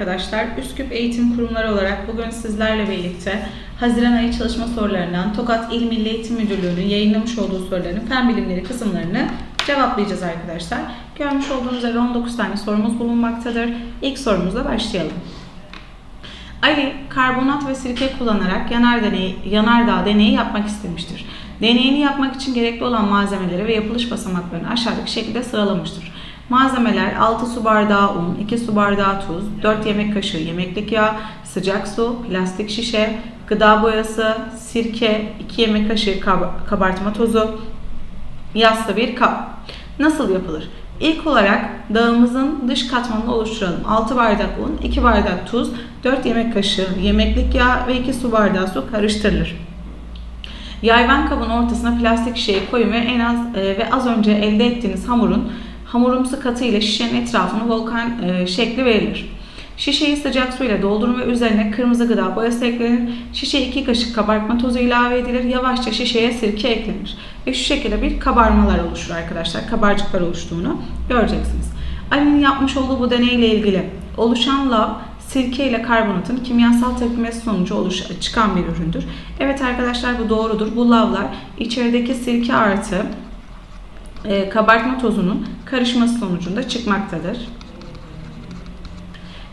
arkadaşlar. Üsküp Eğitim Kurumları olarak bugün sizlerle birlikte Haziran ayı çalışma sorularından Tokat İl Milli Eğitim Müdürlüğü'nün yayınlamış olduğu soruların fen bilimleri kısımlarını cevaplayacağız arkadaşlar. Görmüş olduğunuz üzere 19 tane sorumuz bulunmaktadır. İlk sorumuzla başlayalım. Ali karbonat ve sirke kullanarak yanar deneyi, yanardağ deneyi yapmak istemiştir. Deneyini yapmak için gerekli olan malzemeleri ve yapılış basamaklarını aşağıdaki şekilde sıralamıştır. Malzemeler 6 su bardağı un, 2 su bardağı tuz, 4 yemek kaşığı yemeklik yağ, sıcak su, plastik şişe, gıda boyası, sirke, 2 yemek kaşığı kab- kabartma tozu, yassı bir kap. Nasıl yapılır? İlk olarak dağımızın dış katmanını oluşturalım. 6 bardak un, 2 bardak tuz, 4 yemek kaşığı yemeklik yağ ve 2 su bardağı su karıştırılır. Yayvan kabın ortasına plastik şişeyi koyun ve en az e, ve az önce elde ettiğiniz hamurun hamurumsu katı ile şişenin etrafını volkan e, şekli verilir. Şişeyi sıcak suyla doldurun ve üzerine kırmızı gıda boyası eklenir. Şişeye 2 kaşık kabartma tozu ilave edilir. Yavaşça şişeye sirke eklenir. Ve şu şekilde bir kabarmalar oluşur arkadaşlar. Kabarcıklar oluştuğunu göreceksiniz. Ali'nin yapmış olduğu bu deneyle ilgili oluşan lav sirke ile karbonatın kimyasal tepkimesi sonucu oluş, çıkan bir üründür. Evet arkadaşlar bu doğrudur. Bu lavlar içerideki sirke artı e, kabartma tozunun karışması sonucunda çıkmaktadır.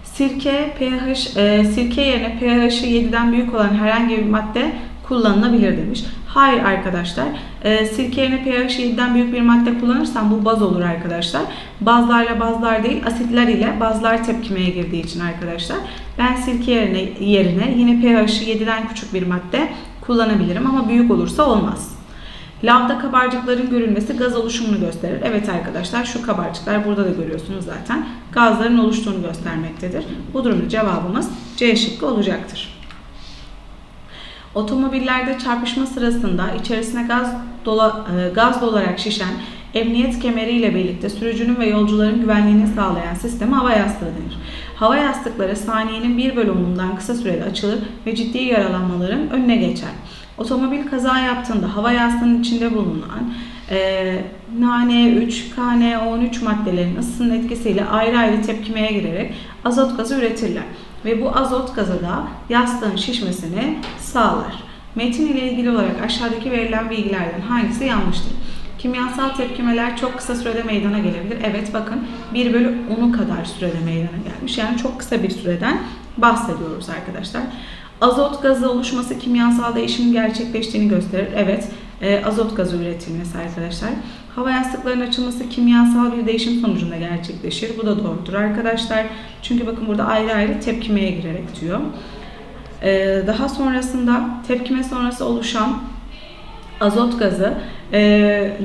Sirke pH e, sirke yerine pH'i 7'den büyük olan herhangi bir madde kullanılabilir demiş. Hayır arkadaşlar. E, sirke yerine pH 7'den büyük bir madde kullanırsan bu baz olur arkadaşlar. Bazlarla bazlar değil asitler ile bazlar tepkimeye girdiği için arkadaşlar. Ben sirke yerine, yerine yine pH'i 7'den küçük bir madde kullanabilirim ama büyük olursa olmaz. Lavda kabarcıkların görülmesi gaz oluşumunu gösterir. Evet arkadaşlar şu kabarcıklar burada da görüyorsunuz zaten. Gazların oluştuğunu göstermektedir. Bu durumda cevabımız C şıkkı olacaktır. Otomobillerde çarpışma sırasında içerisine gaz dola, e, gaz dolarak şişen emniyet kemeriyle birlikte sürücünün ve yolcuların güvenliğini sağlayan sisteme hava yastığı denir. Hava yastıkları saniyenin bir bölümünden kısa sürede açılır ve ciddi yaralanmaların önüne geçer. Otomobil kaza yaptığında hava yastığının içinde bulunan e, NaN3, KNO3 maddelerin ısısının etkisiyle ayrı ayrı tepkimeye girerek azot gazı üretirler. Ve bu azot gazı da yastığın şişmesini sağlar. Metin ile ilgili olarak aşağıdaki verilen bilgilerden hangisi yanlıştır? Kimyasal tepkimeler çok kısa sürede meydana gelebilir. Evet bakın 1 bölü 10'u kadar sürede meydana gelmiş. Yani çok kısa bir süreden bahsediyoruz arkadaşlar. Azot gazı oluşması kimyasal değişimin gerçekleştiğini gösterir. Evet, e, azot gazı üretilmesi arkadaşlar. Hava yastıklarının açılması kimyasal bir değişim sonucunda gerçekleşir. Bu da doğrudur arkadaşlar. Çünkü bakın burada ayrı ayrı tepkimeye girerek diyor. E, daha sonrasında tepkime sonrası oluşan azot gazı e,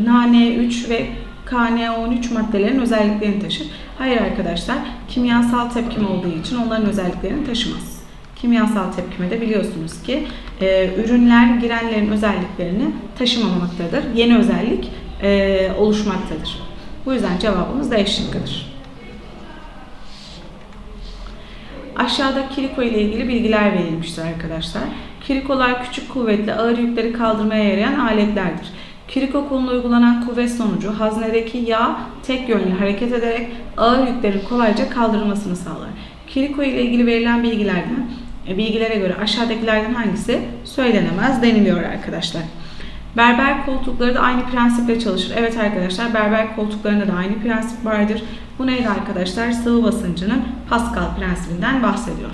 NaN3 ve KNO3 maddelerin özelliklerini taşır. Hayır arkadaşlar, kimyasal tepkim olduğu için onların özelliklerini taşımaz. Kimyasal tepkimede biliyorsunuz ki e, ürünler girenlerin özelliklerini taşımamaktadır. Yeni özellik e, oluşmaktadır. Bu yüzden cevabımız D şıkkıdır. Aşağıda kiriko ile ilgili bilgiler verilmiştir arkadaşlar. Kirikolar küçük kuvvetli ağır yükleri kaldırmaya yarayan aletlerdir. Kiriko koluna uygulanan kuvvet sonucu haznedeki yağ tek yönlü hareket ederek ağır yüklerin kolayca kaldırılmasını sağlar. Kiriko ile ilgili verilen bilgilerden bilgilere göre aşağıdakilerden hangisi söylenemez deniliyor arkadaşlar. Berber koltukları da aynı prensiple çalışır. Evet arkadaşlar berber koltuklarında da aynı prensip vardır. Bu neydi arkadaşlar? Sıvı basıncının Pascal prensibinden bahsediyor.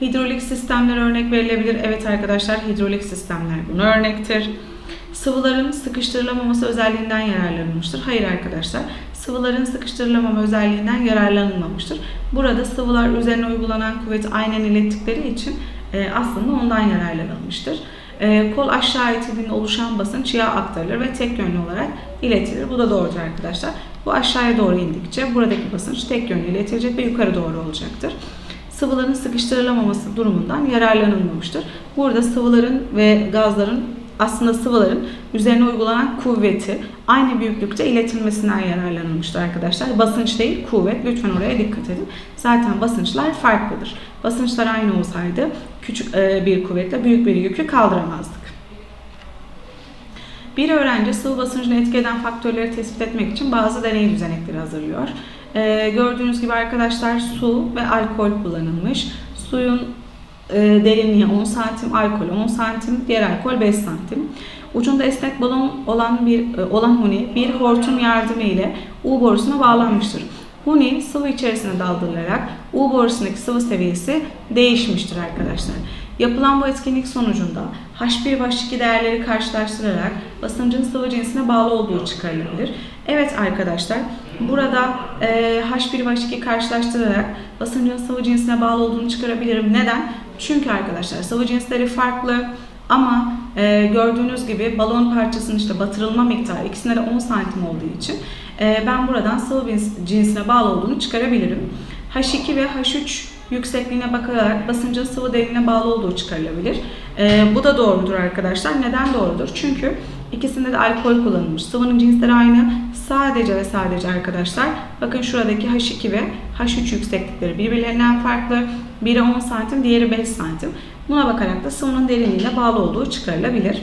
Hidrolik sistemler örnek verilebilir. Evet arkadaşlar hidrolik sistemler buna örnektir. Sıvıların sıkıştırılamaması özelliğinden yararlanılmıştır. Hayır arkadaşlar, sıvıların sıkıştırılamama özelliğinden yararlanılmamıştır. Burada sıvılar üzerine uygulanan kuvveti aynen ilettikleri için e, aslında ondan yararlanılmıştır. E, kol aşağı itildiğinde oluşan basınç yağ aktarılır ve tek yönlü olarak iletilir. Bu da doğrudur arkadaşlar. Bu aşağıya doğru indikçe buradaki basınç tek yönlü iletilecek ve yukarı doğru olacaktır sıvıların sıkıştırılamaması durumundan yararlanılmamıştır. Burada sıvıların ve gazların aslında sıvıların üzerine uygulanan kuvveti aynı büyüklükte iletilmesinden yararlanılmıştır arkadaşlar. Basınç değil kuvvet. Lütfen oraya dikkat edin. Zaten basınçlar farklıdır. Basınçlar aynı olsaydı küçük bir kuvvetle büyük bir yükü kaldıramazdık. Bir öğrenci sıvı basıncını etki eden faktörleri tespit etmek için bazı deney düzenekleri hazırlıyor. Ee, gördüğünüz gibi arkadaşlar su ve alkol kullanılmış. Suyun e, derinliği 10 santim, alkol 10 santim, diğer alkol 5 santim. Ucunda esnek balon olan bir e, olan huni bir hortum yardımı ile U borusuna bağlanmıştır. Huni sıvı içerisine daldırılarak U borusundaki sıvı seviyesi değişmiştir arkadaşlar. Yapılan bu etkinlik sonucunda H1 ve H2 değerleri karşılaştırarak basıncın sıvı cinsine bağlı olduğu çıkarılabilir. Evet arkadaşlar burada e, H1 ve H2 karşılaştırarak basıncın sıvı cinsine bağlı olduğunu çıkarabilirim. Neden? Çünkü arkadaşlar sıvı cinsleri farklı ama e, gördüğünüz gibi balon parçasının işte batırılma miktarı ikisinde de 10 santim olduğu için e, ben buradan sıvı cinsine bağlı olduğunu çıkarabilirim. H2 ve H3 yüksekliğine bakarak basıncın sıvı derinliğine bağlı olduğu çıkarılabilir. E, bu da doğrudur arkadaşlar. Neden doğrudur? Çünkü ikisinde de alkol kullanılmış. Sıvının cinsleri aynı. Sadece ve sadece arkadaşlar bakın şuradaki H2 ve H3 yükseklikleri birbirlerinden farklı. Biri 10 santim, diğeri 5 santim. Buna bakarak da sıvının derinliğine bağlı olduğu çıkarılabilir.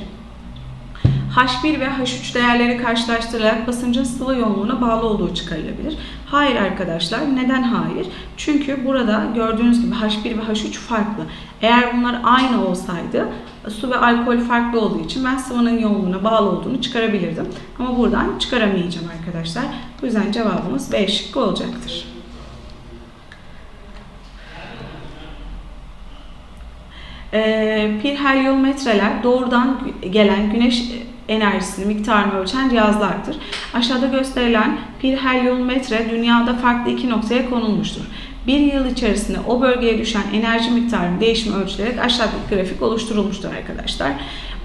H1 ve H3 değerleri karşılaştırılarak basıncın sıvı yoğunluğuna bağlı olduğu çıkarılabilir. Hayır arkadaşlar. Neden hayır? Çünkü burada gördüğünüz gibi H1 ve H3 farklı. Eğer bunlar aynı olsaydı su ve alkol farklı olduğu için ben sıvının yoğunluğuna bağlı olduğunu çıkarabilirdim. Ama buradan çıkaramayacağım arkadaşlar. Bu yüzden cevabımız B şıkkı olacaktır. E, ee, pirheliometreler doğrudan gelen güneş enerjisini miktarını ölçen cihazlardır. Aşağıda gösterilen pirheliometre dünyada farklı iki noktaya konulmuştur. Bir yıl içerisinde o bölgeye düşen enerji miktarının değişimi ölçülerek aşağıdaki grafik oluşturulmuştur arkadaşlar.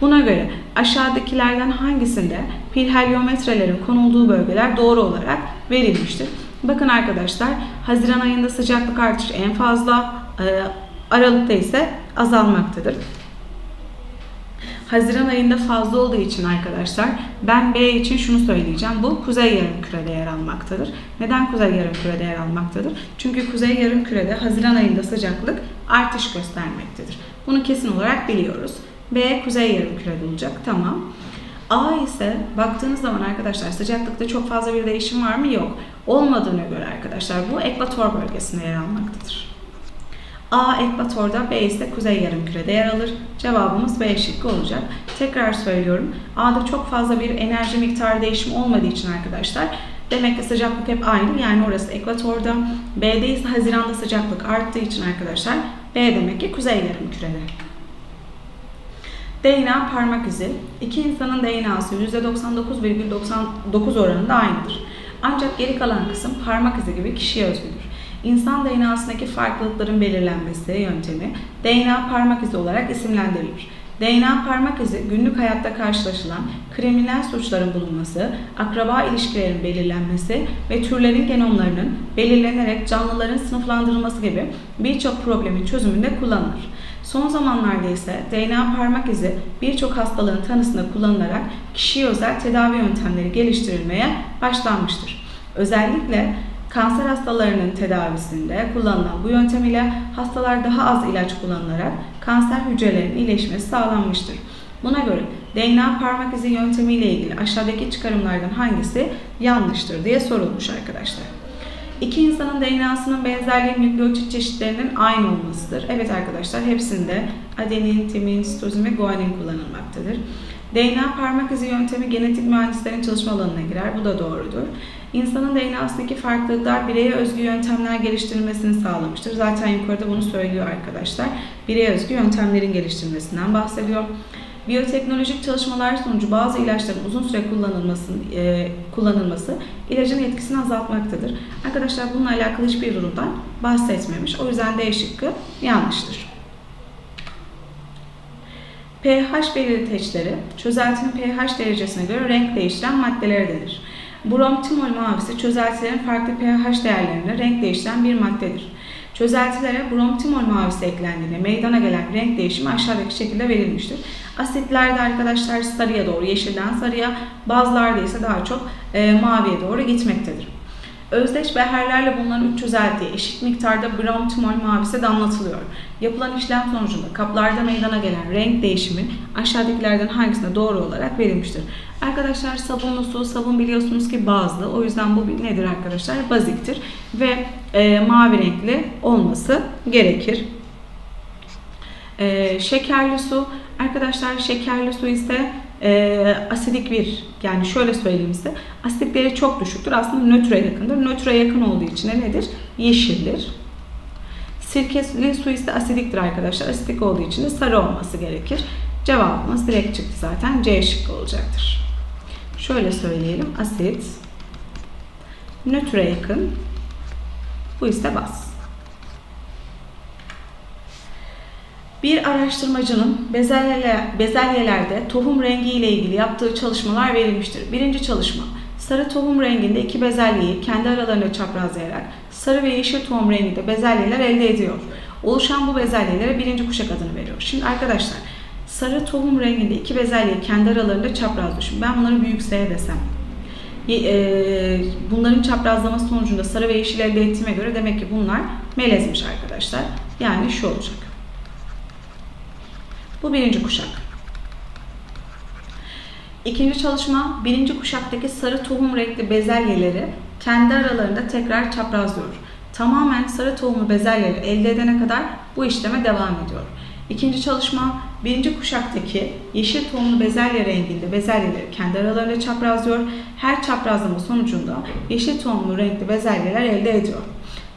Buna göre aşağıdakilerden hangisinde pirheliometrelerin konulduğu bölgeler doğru olarak verilmiştir. Bakın arkadaşlar Haziran ayında sıcaklık artışı en fazla, e, Aralıkta ise azalmaktadır. Haziran ayında fazla olduğu için arkadaşlar ben B için şunu söyleyeceğim. Bu kuzey yarım kürede yer almaktadır. Neden kuzey yarım kürede yer almaktadır? Çünkü kuzey yarım kürede Haziran ayında sıcaklık artış göstermektedir. Bunu kesin olarak biliyoruz. B kuzey yarım kürede olacak. Tamam. A ise baktığınız zaman arkadaşlar sıcaklıkta çok fazla bir değişim var mı? Yok. Olmadığına göre arkadaşlar bu ekvator bölgesinde yer almaktadır. A ekvatorda, B ise kuzey yarımkürede yer alır. Cevabımız B şıkkı olacak. Tekrar söylüyorum. A'da çok fazla bir enerji miktarı değişimi olmadığı için arkadaşlar demek ki sıcaklık hep aynı. Yani orası ekvatorda. B'de ise Haziran'da sıcaklık arttığı için arkadaşlar B demek ki kuzey yarımkürede. DNA parmak izi. İki insanın DNA'sı %99,99 oranında aynıdır. Ancak geri kalan kısım parmak izi gibi kişiye özgüdür. İnsan DNA'sındaki farklılıkların belirlenmesi yöntemi DNA parmak izi olarak isimlendirilir. DNA parmak izi günlük hayatta karşılaşılan kriminal suçların bulunması, akraba ilişkilerin belirlenmesi ve türlerin genomlarının belirlenerek canlıların sınıflandırılması gibi birçok problemin çözümünde kullanılır. Son zamanlarda ise DNA parmak izi birçok hastalığın tanısında kullanılarak kişiye özel tedavi yöntemleri geliştirilmeye başlanmıştır. Özellikle Kanser hastalarının tedavisinde kullanılan bu yöntem ile hastalar daha az ilaç kullanılarak kanser hücrelerinin iyileşmesi sağlanmıştır. Buna göre DNA parmak izi yöntemi ile ilgili aşağıdaki çıkarımlardan hangisi yanlıştır diye sorulmuş arkadaşlar. İki insanın DNA'sının benzerliği nükleotit çeşitlerinin aynı olmasıdır. Evet arkadaşlar hepsinde adenin, timin, sitozin ve guanin kullanılmaktadır. DNA parmak izi yöntemi genetik mühendislerin çalışma alanına girer. Bu da doğrudur. İnsanın DNA'sındaki farklılıklar bireye özgü yöntemler geliştirilmesini sağlamıştır. Zaten yukarıda bunu söylüyor arkadaşlar. Bireye özgü yöntemlerin geliştirilmesinden bahsediyor. Biyoteknolojik çalışmalar sonucu bazı ilaçların uzun süre kullanılması, e, kullanılması ilacın etkisini azaltmaktadır. Arkadaşlar bununla alakalı hiçbir durumdan bahsetmemiş. O yüzden D şıkkı yanlıştır pH belirteçleri çözeltinin pH derecesine göre renk değiştiren maddelere denir. Bromtimol mavisi çözeltilerin farklı pH değerlerine renk değiştiren bir maddedir. Çözeltilere bromtimol mavisi eklendiğinde meydana gelen renk değişimi aşağıdaki şekilde verilmiştir. Asitlerde arkadaşlar sarıya doğru, yeşilden sarıya, bazılarda ise daha çok e, maviye doğru gitmektedir. Özdeş beherlerle bulunan 3 çözeltiye eşit miktarda gram tümol mavisi damlatılıyor. Yapılan işlem sonucunda kaplarda meydana gelen renk değişimi aşağıdakilerden hangisine doğru olarak verilmiştir? Arkadaşlar sabunlu su, sabun biliyorsunuz ki bazlı. O yüzden bu nedir arkadaşlar? Baziktir. Ve e, mavi renkli olması gerekir. E, şekerli su, arkadaşlar şekerli su ise e, asidik bir yani şöyle söyleyeyim size asidikleri çok düşüktür aslında nötre yakındır. Nötre yakın olduğu için de nedir? Yeşildir. Sirkeli su ise asidiktir arkadaşlar. Asidik olduğu için de sarı olması gerekir. Cevabımız direkt çıktı zaten. C şıkkı olacaktır. Şöyle söyleyelim. Asit, nötre yakın, bu ise baz. Bir araştırmacının bezelye, bezelyelerde tohum rengi ile ilgili yaptığı çalışmalar verilmiştir. Birinci çalışma, sarı tohum renginde iki bezelyeyi kendi aralarında çaprazlayarak sarı ve yeşil tohum renginde bezelyeler elde ediyor. Oluşan bu bezelyelere birinci kuşak adını veriyor. Şimdi arkadaşlar, sarı tohum renginde iki bezelyeyi kendi aralarında çapraz. Ben bunları büyük S desem, e, bunların çaprazlaması sonucunda sarı ve yeşil elde ettiğime göre demek ki bunlar melezmiş arkadaşlar. Yani şu olacak. Bu birinci kuşak. İkinci çalışma birinci kuşaktaki sarı tohum renkli bezelyeleri kendi aralarında tekrar çaprazlıyor. Tamamen sarı tohumlu bezelyeleri elde edene kadar bu işleme devam ediyor. İkinci çalışma birinci kuşaktaki yeşil tohumlu bezelye renginde bezelyeleri kendi aralarında çaprazlıyor. Her çaprazlama sonucunda yeşil tohumlu renkli bezelyeler elde ediyor.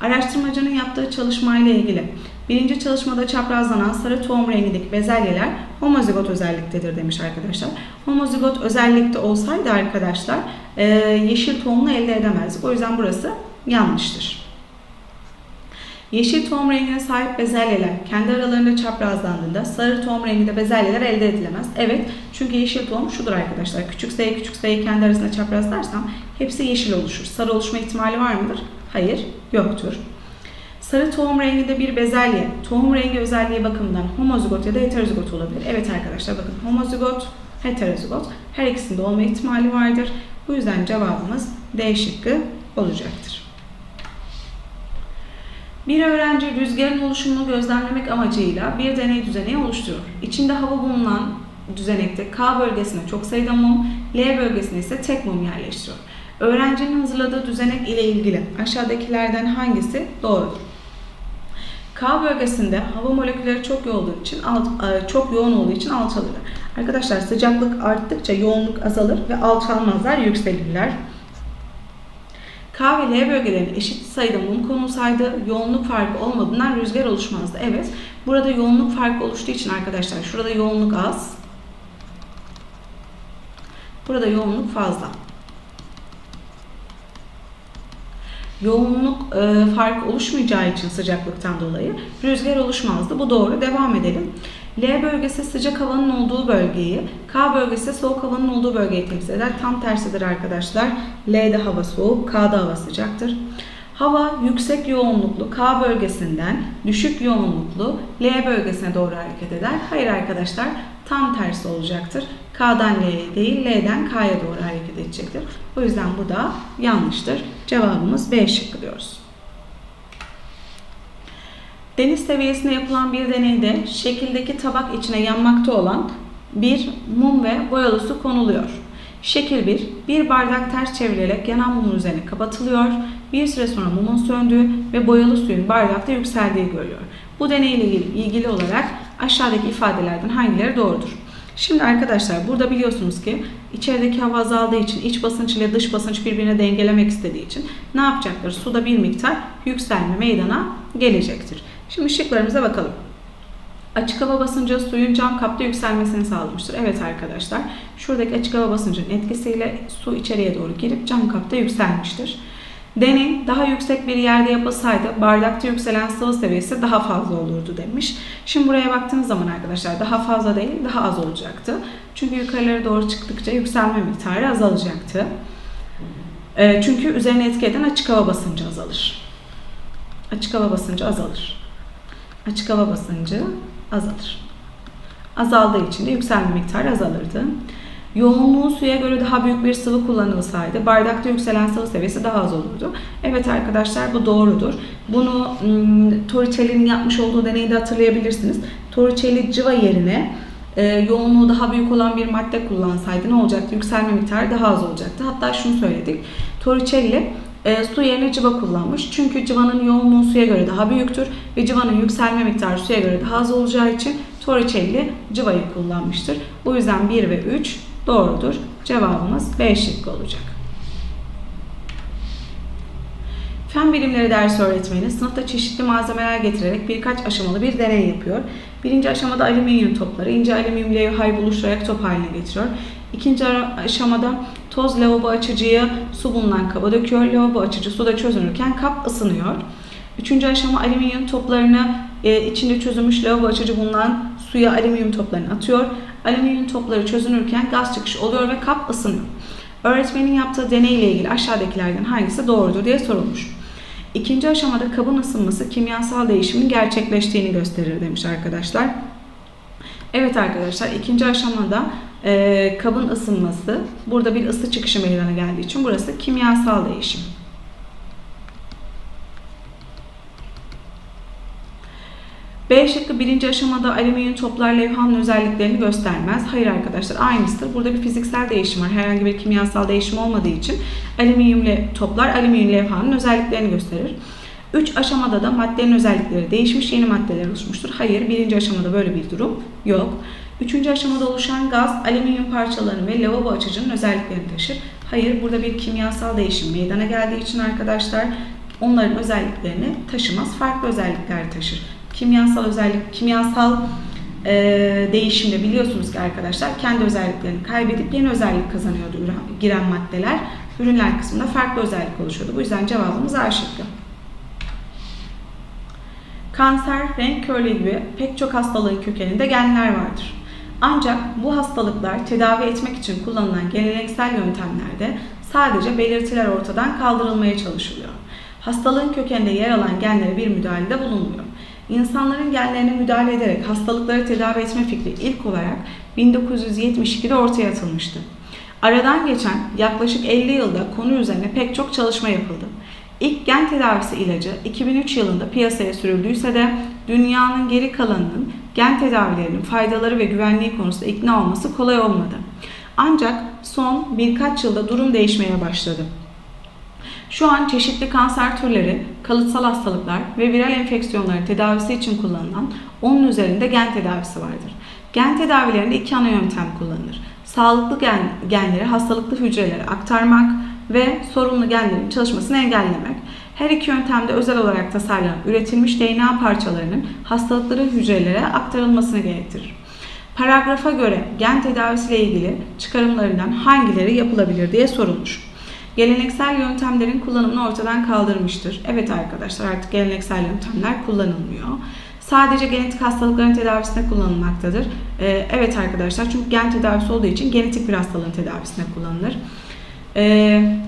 Araştırmacının yaptığı çalışma ile ilgili birinci çalışmada çaprazlanan sarı tohum rengindeki bezelyeler homozigot özelliktedir demiş arkadaşlar. Homozigot özellikte olsaydı arkadaşlar e, yeşil tohumunu elde edemezdik. O yüzden burası yanlıştır. Yeşil tohum rengine sahip bezelyeler kendi aralarında çaprazlandığında sarı tohum renginde bezelyeler elde edilemez. Evet çünkü yeşil tohum şudur arkadaşlar. Küçük s küçük s'yi kendi arasında çaprazlarsam hepsi yeşil oluşur. Sarı oluşma ihtimali var mıdır? Hayır yoktur. Sarı tohum renginde bir bezelye, tohum rengi özelliği bakımından homozigot ya da heterozigot olabilir. Evet arkadaşlar bakın homozigot, heterozigot her ikisinde olma ihtimali vardır. Bu yüzden cevabımız D şıkkı olacaktır. Bir öğrenci rüzgarın oluşumunu gözlemlemek amacıyla bir deney düzeneği oluşturuyor. İçinde hava bulunan düzenekte K bölgesine çok sayıda mum, L bölgesine ise tek mum yerleştiriyor. Öğrencinin hazırladığı düzenek ile ilgili aşağıdakilerden hangisi doğrudur? K bölgesinde hava molekülleri çok yoğun olduğu için alt, e, çok yoğun olduğu için alçalır. Arkadaşlar sıcaklık arttıkça yoğunluk azalır ve alçalmazlar, yükselirler. K ve L bölgelerine eşit sayıda mum konulsaydı yoğunluk farkı olmadığından rüzgar oluşmazdı. Evet, burada yoğunluk farkı oluştuğu için arkadaşlar şurada yoğunluk az. Burada yoğunluk fazla. Yoğunluk e, farkı oluşmayacağı için sıcaklıktan dolayı rüzgar oluşmazdı. Bu doğru. Devam edelim. L bölgesi sıcak havanın olduğu bölgeyi, K bölgesi soğuk havanın olduğu bölgeyi temsil eder. Tam tersidir arkadaşlar. L'de hava soğuk, K'da hava sıcaktır. Hava yüksek yoğunluklu K bölgesinden düşük yoğunluklu L bölgesine doğru hareket eder. Hayır arkadaşlar tam tersi olacaktır. K'dan L'ye değil L'den K'ya doğru hareket edecektir. O yüzden bu da yanlıştır. Cevabımız B şıkkı diyoruz. Deniz seviyesinde yapılan bir deneyde şekildeki tabak içine yanmakta olan bir mum ve boyalı su konuluyor. Şekil 1. Bir bardak ters çevrilerek yanan mumun üzerine kapatılıyor. Bir süre sonra mumun söndüğü ve boyalı suyun bardakta yükseldiği görülüyor. Bu deneyle ilgili olarak aşağıdaki ifadelerden hangileri doğrudur? Şimdi arkadaşlar burada biliyorsunuz ki içerideki hava azaldığı için iç basınç ile dış basınç birbirine dengelemek istediği için ne yapacaktır? Suda bir miktar yükselme meydana gelecektir. Şimdi şıklarımıza bakalım. Açık hava basıncı suyun cam kapta yükselmesini sağlamıştır. Evet arkadaşlar şuradaki açık hava basıncının etkisiyle su içeriye doğru girip cam kapta yükselmiştir. Deney daha yüksek bir yerde yapılsaydı bardakta yükselen sıvı seviyesi daha fazla olurdu demiş. Şimdi buraya baktığınız zaman arkadaşlar daha fazla değil daha az olacaktı. Çünkü yukarılara doğru çıktıkça yükselme miktarı azalacaktı. E, çünkü üzerine etki eden açık hava basıncı azalır. Açık hava basıncı azalır. Açık hava basıncı azalır. Azaldığı için de yükselme miktarı azalırdı. Yoğunluğu suya göre daha büyük bir sıvı kullanılsaydı bardakta yükselen sıvı seviyesi daha az olurdu. Evet arkadaşlar bu doğrudur. Bunu hmm, Torricelli'nin yapmış olduğu deneyde hatırlayabilirsiniz. Torricelli cıva yerine e, yoğunluğu daha büyük olan bir madde kullansaydı ne olacaktı? Yükselme miktarı daha az olacaktı. Hatta şunu söyledik. Torricelli e, su yerine cıva kullanmış. Çünkü cıvanın yoğunluğu suya göre daha büyüktür ve cıvanın yükselme miktarı suya göre daha az olacağı için Torricelli cıvayı kullanmıştır. Bu yüzden 1 ve 3 doğrudur. Cevabımız B şıkkı olacak. Fen bilimleri ders öğretmeni sınıfta çeşitli malzemeler getirerek birkaç aşamalı bir deney yapıyor. Birinci aşamada alüminyum topları ince alüminyum levhayı buluşturarak top haline getiriyor. İkinci aşamada toz lavabo açıcıyı su bulunan kaba döküyor. Lavabo açıcı suda çözünürken kap ısınıyor. Üçüncü aşama alüminyum toplarını e, içinde çözülmüş lavabo açıcı bulunan suya alüminyum toplarını atıyor. Alüminyum topları çözünürken gaz çıkışı oluyor ve kap ısınıyor. Öğretmenin yaptığı deney ile ilgili aşağıdakilerden hangisi doğrudur diye sorulmuş. İkinci aşamada kabın ısınması kimyasal değişimin gerçekleştiğini gösterir demiş arkadaşlar. Evet arkadaşlar ikinci aşamada e, kabın ısınması burada bir ısı çıkışı meydana geldiği için burası kimyasal değişim. B şıkkı birinci aşamada alüminyum toplar levhanın özelliklerini göstermez. Hayır arkadaşlar aynısıdır. Burada bir fiziksel değişim var. Herhangi bir kimyasal değişim olmadığı için alüminyum toplar alüminyum levhanın özelliklerini gösterir. 3 aşamada da maddenin özellikleri değişmiş, yeni maddeler oluşmuştur. Hayır, birinci aşamada böyle bir durum yok. Üçüncü aşamada oluşan gaz alüminyum parçalarının ve lavabo açıcının özelliklerini taşır. Hayır, burada bir kimyasal değişim meydana geldiği için arkadaşlar onların özelliklerini taşımaz, farklı özellikler taşır. Kimyasal özellik, kimyasal e, değişimde biliyorsunuz ki arkadaşlar kendi özelliklerini kaybedip yeni özellik kazanıyordu giren maddeler. Ürünler kısmında farklı özellik oluşuyordu. Bu yüzden cevabımız A şıkkı. Kanser, renk körlüğü gibi pek çok hastalığın kökeninde genler vardır. Ancak bu hastalıklar tedavi etmek için kullanılan geleneksel yöntemlerde sadece belirtiler ortadan kaldırılmaya çalışılıyor. Hastalığın kökeninde yer alan genlere bir müdahalede bulunmuyor. İnsanların genlerine müdahale ederek hastalıkları tedavi etme fikri ilk olarak 1972'de ortaya atılmıştı. Aradan geçen yaklaşık 50 yılda konu üzerine pek çok çalışma yapıldı. İlk gen tedavisi ilacı 2003 yılında piyasaya sürüldüyse de dünyanın geri kalanının gen tedavilerinin faydaları ve güvenliği konusunda ikna olması kolay olmadı. Ancak son birkaç yılda durum değişmeye başladı. Şu an çeşitli kanser türleri, kalıtsal hastalıklar ve viral enfeksiyonların tedavisi için kullanılan onun üzerinde gen tedavisi vardır. Gen tedavilerinde iki ana yöntem kullanılır. Sağlıklı gen, genleri hastalıklı hücrelere aktarmak ve sorunlu genlerin çalışmasını engellemek. Her iki yöntemde özel olarak tasarlanan üretilmiş DNA parçalarının hastalıklı hücrelere aktarılmasını gerektirir. Paragrafa göre gen tedavisiyle ilgili çıkarımlarından hangileri yapılabilir diye sorulmuş. Geleneksel yöntemlerin kullanımını ortadan kaldırmıştır. Evet arkadaşlar artık geleneksel yöntemler kullanılmıyor. Sadece genetik hastalıkların tedavisinde kullanılmaktadır. Ee, evet arkadaşlar çünkü gen tedavisi olduğu için genetik bir hastalığın tedavisinde kullanılır. Ee,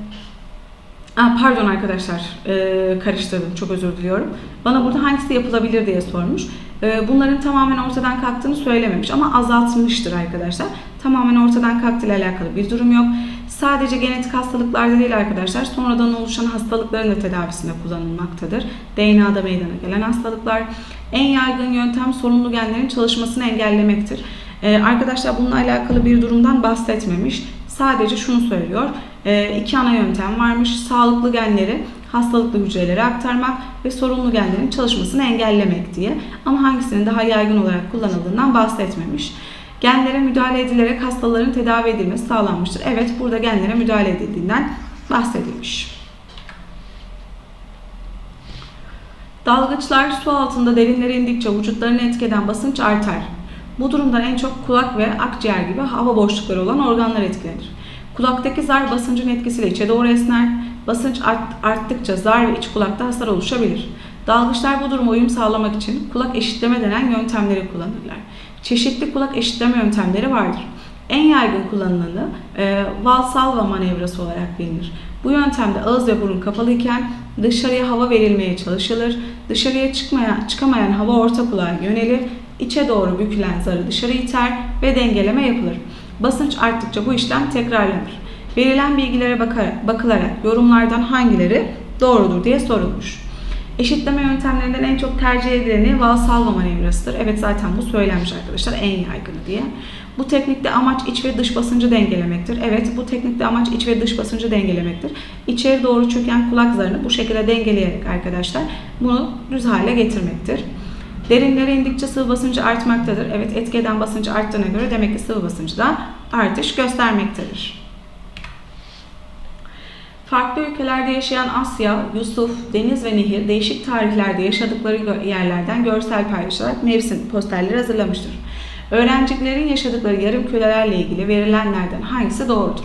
Aa, pardon arkadaşlar ee, karıştırdım çok özür diliyorum. Bana burada hangisi yapılabilir diye sormuş. Ee, bunların tamamen ortadan kalktığını söylememiş ama azaltılmıştır arkadaşlar. Tamamen ortadan kalktığıyla alakalı bir durum yok. Sadece genetik hastalıklarda değil arkadaşlar sonradan oluşan hastalıkların da tedavisinde kullanılmaktadır. DNA'da meydana gelen hastalıklar. En yaygın yöntem sorunlu genlerin çalışmasını engellemektir. Ee, arkadaşlar bununla alakalı bir durumdan bahsetmemiş. Sadece şunu söylüyor. E, iki ana yöntem varmış. Sağlıklı genleri hastalıklı hücrelere aktarmak ve sorunlu genlerin çalışmasını engellemek diye. Ama hangisinin daha yaygın olarak kullanıldığından bahsetmemiş. Genlere müdahale edilerek hastaların tedavi edilmesi sağlanmıştır. Evet burada genlere müdahale edildiğinden bahsedilmiş. Dalgıçlar su altında derinlere indikçe vücutlarını etkeden basınç artar. Bu durumdan en çok kulak ve akciğer gibi hava boşlukları olan organlar etkilenir. Kulaktaki zar basıncın etkisiyle içe doğru esner. Basınç art, arttıkça zar ve iç kulakta hasar oluşabilir. Dalgıçlar bu duruma uyum sağlamak için kulak eşitleme denen yöntemleri kullanırlar. Çeşitli kulak eşitleme yöntemleri vardır. En yaygın kullanılanı e, Valsalva manevrası olarak bilinir. Bu yöntemde ağız ve burun kapalıyken dışarıya hava verilmeye çalışılır. Dışarıya çıkmayan, çıkamayan hava orta kulağa yönelir. İçe doğru bükülen zarı dışarı iter ve dengeleme yapılır. Basınç arttıkça bu işlem tekrarlanır. Verilen bilgilere bakarak, bakılarak yorumlardan hangileri doğrudur diye sorulmuş. Eşitleme yöntemlerinden en çok tercih edileni valsalva manevrasıdır. Evet zaten bu söylenmiş arkadaşlar en yaygını diye. Bu teknikte amaç iç ve dış basıncı dengelemektir. Evet bu teknikte amaç iç ve dış basıncı dengelemektir. İçeri doğru çöken kulak zarını bu şekilde dengeleyerek arkadaşlar bunu düz hale getirmektir. Derinlere indikçe sıvı basıncı artmaktadır. Evet etki eden basıncı arttığına göre demek ki sıvı basıncı da artış göstermektedir. Farklı ülkelerde yaşayan Asya, Yusuf, Deniz ve Nehir değişik tarihlerde yaşadıkları yerlerden görsel paylaşarak mevsim posterleri hazırlamıştır. Öğrencilerin yaşadıkları yarım kürelerle ilgili verilenlerden hangisi doğrudur?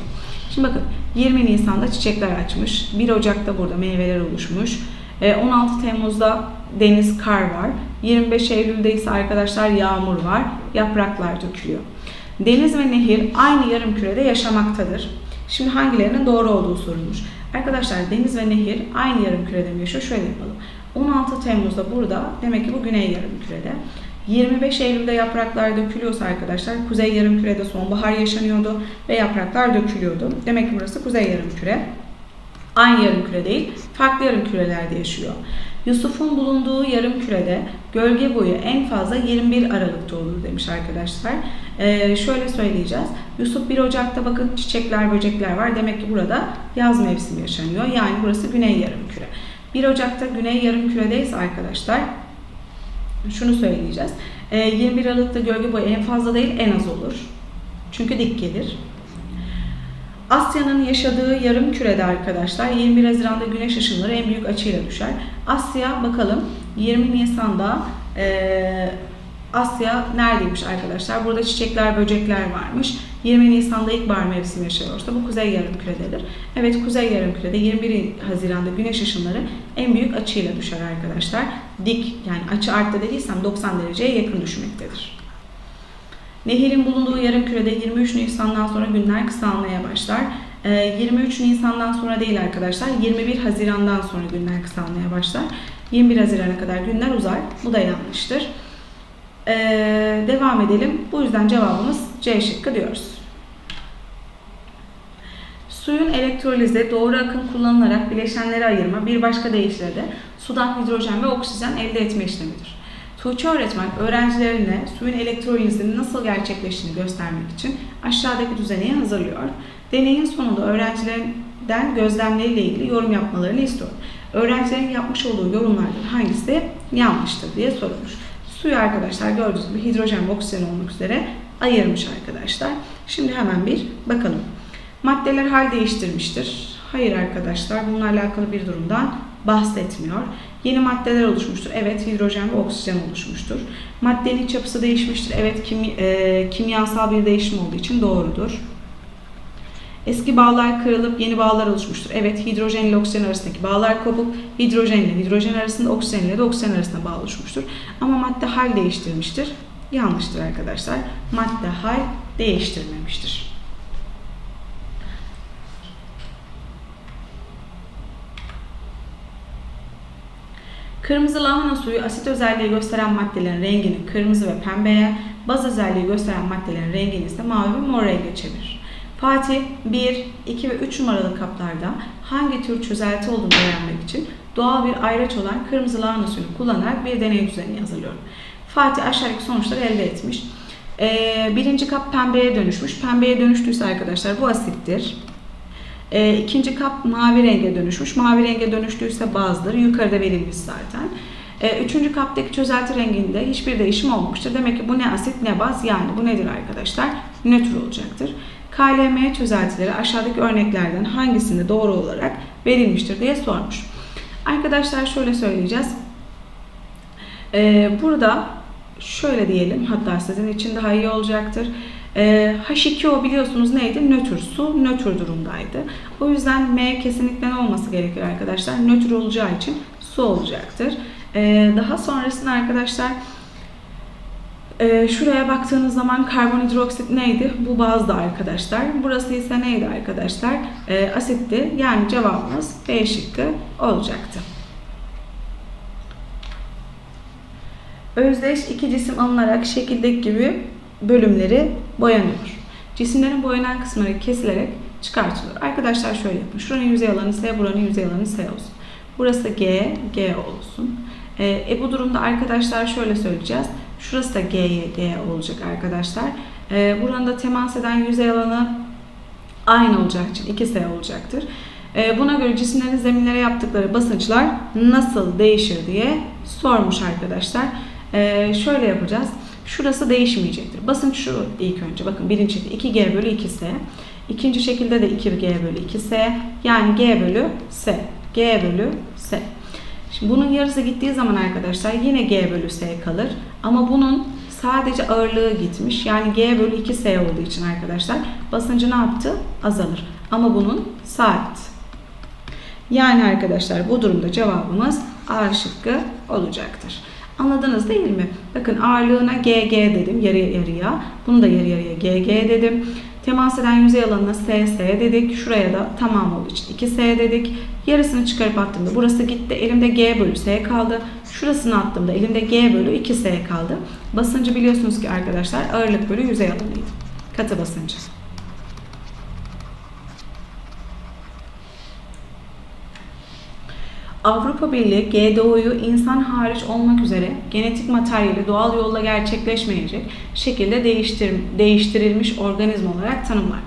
Şimdi bakın 20 Nisan'da çiçekler açmış, 1 Ocak'ta burada meyveler oluşmuş, 16 e, Temmuz'da deniz kar var, 25 Eylül'de ise arkadaşlar yağmur var, yapraklar dökülüyor. Deniz ve nehir aynı yarım kürede yaşamaktadır. Şimdi hangilerinin doğru olduğu sorulmuş. Arkadaşlar deniz ve nehir aynı yarım kürede mi yaşıyor? Şöyle yapalım. 16 Temmuz'da burada demek ki bu güney yarım kürede. 25 Eylül'de yapraklar dökülüyorsa arkadaşlar kuzey yarım kürede sonbahar yaşanıyordu ve yapraklar dökülüyordu. Demek ki burası kuzey yarım küre. Aynı yarım küre değil, farklı yarım kürelerde yaşıyor. Yusuf'un bulunduğu yarım kürede gölge boyu en fazla 21 Aralık'ta olur demiş arkadaşlar. Ee, şöyle söyleyeceğiz. Yusuf 1 Ocak'ta bakın çiçekler, böcekler var. Demek ki burada yaz mevsimi yaşanıyor. Yani burası güney yarım küre. 1 Ocak'ta güney yarım küredeyse arkadaşlar şunu söyleyeceğiz. Ee, 21 Aralık'ta gölge boyu en fazla değil en az olur. Çünkü dik gelir. Asya'nın yaşadığı yarım kürede arkadaşlar 21 Haziran'da güneş ışınları en büyük açıyla düşer. Asya bakalım 20 Nisan'da e, Asya neredeymiş arkadaşlar? Burada çiçekler, böcekler varmış. 20 Nisan'da ilkbahar mevsimi yaşıyorsa bu kuzey yarım kürededir. Evet kuzey yarım kürede 21 Haziran'da güneş ışınları en büyük açıyla düşer arkadaşlar. Dik yani açı arttı dediysem 90 dereceye yakın düşmektedir. Nehirin bulunduğu yarım kürede 23 Nisan'dan sonra günler kısalmaya başlar. 23 ee, Nisan'dan sonra değil arkadaşlar, 21 Haziran'dan sonra günler kısalmaya başlar. 21 Haziran'a kadar günler uzar. Bu da yanlıştır. Ee, devam edelim. Bu yüzden cevabımız C şıkkı diyoruz. Suyun elektrolize doğru akım kullanılarak bileşenleri ayırma bir başka deyişle de sudan hidrojen ve oksijen elde etme işlemidir. Tuğçe öğretmen öğrencilerine suyun elektrolizinin nasıl gerçekleştiğini göstermek için aşağıdaki düzeneyi hazırlıyor. Deneyin sonunda öğrencilerinden gözlemleriyle ilgili yorum yapmalarını istiyor. Öğrencilerin yapmış olduğu yorumlardan hangisi yanlıştır diye sorulmuş. Suyu arkadaşlar gördüğünüz gibi hidrojen ve oksijen olmak üzere ayırmış arkadaşlar. Şimdi hemen bir bakalım. Maddeler hal değiştirmiştir. Hayır arkadaşlar bununla alakalı bir durumdan bahsetmiyor. Yeni maddeler oluşmuştur. Evet hidrojen ve oksijen oluşmuştur. Maddenin iç yapısı değişmiştir. Evet kimi, e, kimyasal bir değişim olduğu için doğrudur. Eski bağlar kırılıp yeni bağlar oluşmuştur. Evet hidrojen ile oksijen arasındaki bağlar kopup hidrojen ile hidrojen arasında oksijen ile de oksijen arasında bağ oluşmuştur. Ama madde hal değiştirmiştir. Yanlıştır arkadaşlar. Madde hal değiştirmemiştir. Kırmızı lahana suyu asit özelliği gösteren maddelerin rengini kırmızı ve pembeye, baz özelliği gösteren maddelerin rengini ise mavi ve mor renge çevirir. Fatih 1, 2 ve 3 numaralı kaplarda hangi tür çözelti olduğunu öğrenmek için doğal bir ayraç olan kırmızı lahana suyunu kullanarak bir deney düzeni hazırlıyorum. Fatih aşağıdaki sonuçları elde etmiş. Ee, birinci kap pembeye dönüşmüş. Pembeye dönüştüyse arkadaşlar bu asittir. E, ikinci kap mavi renge dönüşmüş. Mavi renge dönüştüyse bazıları yukarıda verilmiş zaten. E, üçüncü kaptaki çözelti renginde hiçbir değişim olmamıştır. Demek ki bu ne asit ne baz yani bu nedir arkadaşlar? Nötr olacaktır. KLM çözeltileri aşağıdaki örneklerden hangisinde doğru olarak verilmiştir diye sormuş. Arkadaşlar şöyle söyleyeceğiz. Ee, burada şöyle diyelim hatta sizin için daha iyi olacaktır. E, H2O biliyorsunuz neydi? Nötr su, nötr durumdaydı. O yüzden M kesinlikle olması gerekir arkadaşlar? Nötr olacağı için su olacaktır. E, daha sonrasında arkadaşlar e, şuraya baktığınız zaman karbonhidroksit neydi? Bu bazdı arkadaşlar. Burası ise neydi arkadaşlar? E, asitti. Yani cevabımız B şıkkı olacaktı. Özdeş iki cisim alınarak şekildeki gibi bölümleri boyanıyor. cisimlerin boyanan kısımları kesilerek çıkartılıyor. Arkadaşlar şöyle yapın. Şuranın yüzey alanı S, buranın yüzey alanı S olsun. Burası G, G olsun. E, e bu durumda arkadaşlar şöyle söyleyeceğiz. Şurası da G'ye G olacak arkadaşlar. E, buranın da temas eden yüzey alanı aynı olacak için 2S olacaktır. E, buna göre cisimlerin zeminlere yaptıkları basınçlar nasıl değişir diye sormuş arkadaşlar. E, şöyle yapacağız. Şurası değişmeyecektir. Basınç şu ilk önce. Bakın birinci şekilde 2G bölü 2S. İkinci şekilde de 2G bölü 2S. Yani G bölü S. G bölü S. Bunun yarısı gittiği zaman arkadaşlar yine G bölü S kalır. Ama bunun sadece ağırlığı gitmiş. Yani G bölü 2S olduğu için arkadaşlar basıncı ne yaptı? Azalır. Ama bunun sabit. Yani arkadaşlar bu durumda cevabımız A şıkkı olacaktır. Anladınız değil mi? Bakın ağırlığına GG dedim yarı yarıya. Bunu da yarı yarıya GG dedim. Temas eden yüzey alanına SS dedik. Şuraya da tamam olduğu için 2S dedik. Yarısını çıkarıp attığımda burası gitti. Elimde G bölü S kaldı. Şurasını attığımda elimde G bölü 2S kaldı. Basıncı biliyorsunuz ki arkadaşlar ağırlık bölü yüzey alanıydı. Katı basıncı. Avrupa Birliği GDO'yu insan hariç olmak üzere genetik materyali doğal yolla gerçekleşmeyecek şekilde değiştir, değiştirilmiş organizma olarak tanımlar.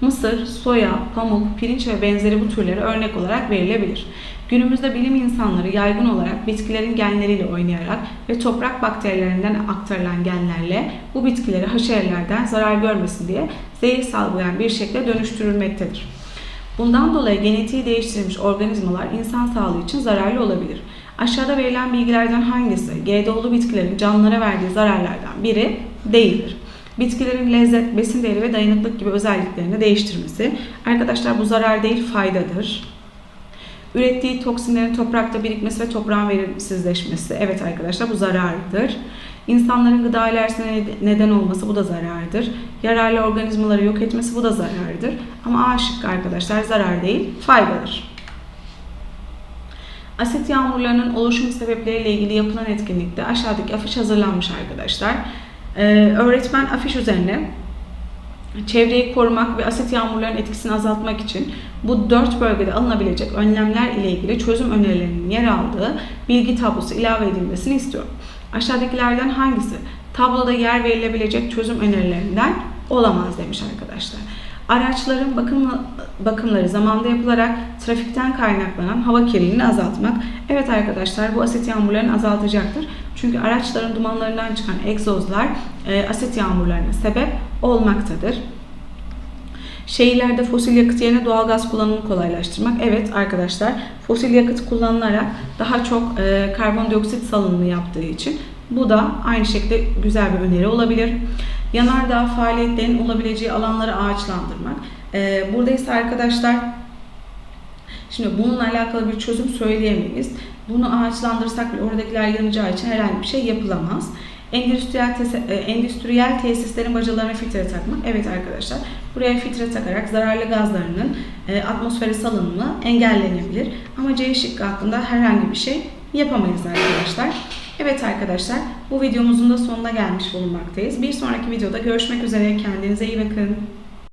Mısır, soya, pamuk, pirinç ve benzeri bu türlere örnek olarak verilebilir. Günümüzde bilim insanları yaygın olarak bitkilerin genleriyle oynayarak ve toprak bakterilerinden aktarılan genlerle bu bitkileri haşerelerden zarar görmesin diye zehir salgılayan bir şekilde dönüştürülmektedir. Bundan dolayı genetiği değiştirilmiş organizmalar insan sağlığı için zararlı olabilir. Aşağıda verilen bilgilerden hangisi GDO'lu bitkilerin canlılara verdiği zararlardan biri değildir? Bitkilerin lezzet, besin değeri ve dayanıklık gibi özelliklerini değiştirmesi. Arkadaşlar bu zarar değil faydadır. Ürettiği toksinlerin toprakta birikmesi ve toprağın verimsizleşmesi. Evet arkadaşlar bu zarardır. İnsanların gıda alerjisine neden olması bu da zarardır. Yararlı organizmaları yok etmesi bu da zarardır. Ama A şıkkı arkadaşlar zarar değil, faydadır. Asit yağmurlarının oluşum sebepleriyle ilgili yapılan etkinlikte aşağıdaki afiş hazırlanmış arkadaşlar. Ee, öğretmen afiş üzerine çevreyi korumak ve asit yağmurlarının etkisini azaltmak için bu dört bölgede alınabilecek önlemler ile ilgili çözüm önerilerinin yer aldığı bilgi tablosu ilave edilmesini istiyor. Aşağıdakilerden hangisi tabloda yer verilebilecek çözüm önerilerinden olamaz demiş arkadaşlar. Araçların bakım, bakımları zamanda yapılarak trafikten kaynaklanan hava kirliliğini azaltmak. Evet arkadaşlar bu asit yağmurlarını azaltacaktır. Çünkü araçların dumanlarından çıkan egzozlar e, asit yağmurlarına sebep olmaktadır. Şehirlerde fosil yakıt yerine doğal gaz kullanımını kolaylaştırmak. Evet arkadaşlar fosil yakıt kullanılarak daha çok e, karbondioksit salınımı yaptığı için bu da aynı şekilde güzel bir öneri olabilir. Yanardağ faaliyetlerin olabileceği alanları ağaçlandırmak. E, burada ise arkadaşlar Şimdi bununla alakalı bir çözüm söyleyemeyiz. Bunu ağaçlandırsak bile oradakiler yanacağı için herhangi bir şey yapılamaz. Endüstriyel, tes e, endüstriyel tesislerin bacalarına filtre takmak. Evet arkadaşlar buraya filtre takarak zararlı gazlarının e, atmosfere salınımı engellenebilir. Ama C şıkkı hakkında herhangi bir şey yapamayız arkadaşlar. Evet arkadaşlar bu videomuzun da sonuna gelmiş bulunmaktayız. Bir sonraki videoda görüşmek üzere. Kendinize iyi bakın.